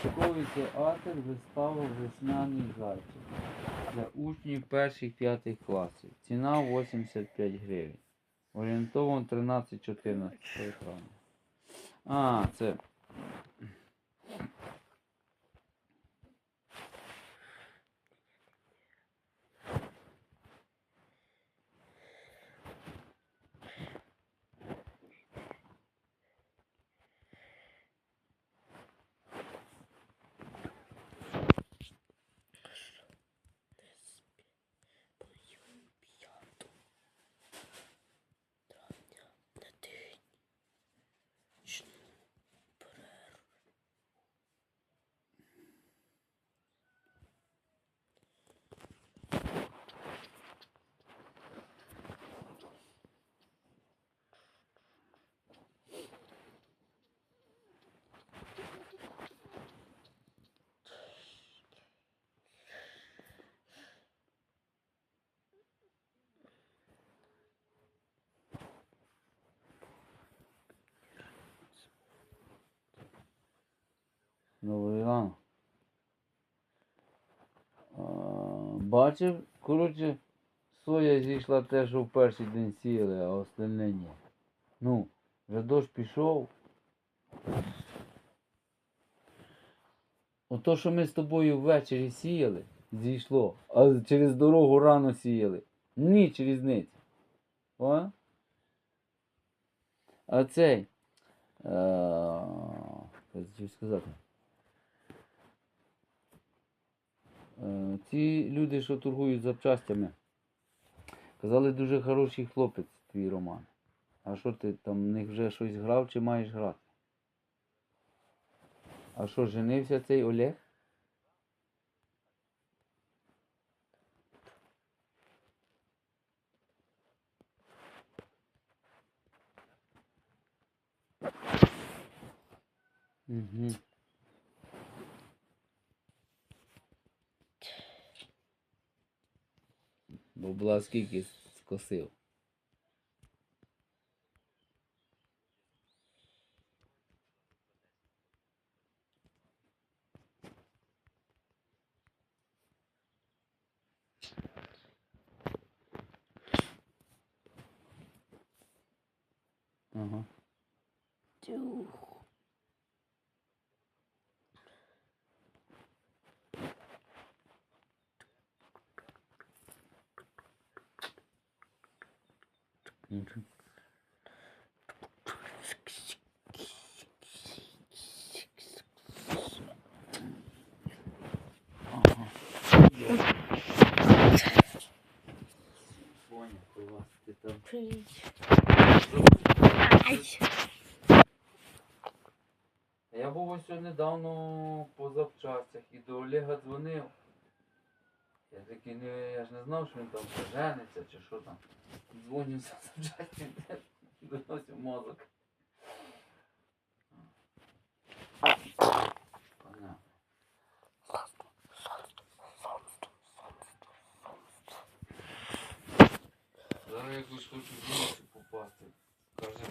Шовковиця театр вистава Весняний зайчик для учнів перших п'ятих класів. Ціна 85 гривень. Орієнтовано 13-14 по екрану. А, це. Новий ранок. А, Бачив, коротше, соя зійшла те, що в перший день сіяли, а остальне ні. Ну, вже дощ пішов. Ото, що ми з тобою ввечері сіяли, зійшло, а через дорогу рано сіяли. Ніч різниці. О? А цей. Що сказати. Е, Ці люди, що торгують запчастями, казали, дуже хороший хлопець твій Роман. А що ти там в них вже щось грав чи маєш грати? А що, женився цей Олег? Угу. Бабла скільки скосив. Ага. Нічого. Там. Я був ось недавно по запчастях і до Олега дзвонив. Я такий не, я ж не знав, що він там жениться чи що там. Дзвоню за запчастям, доносив мозок. Зараз якось хочу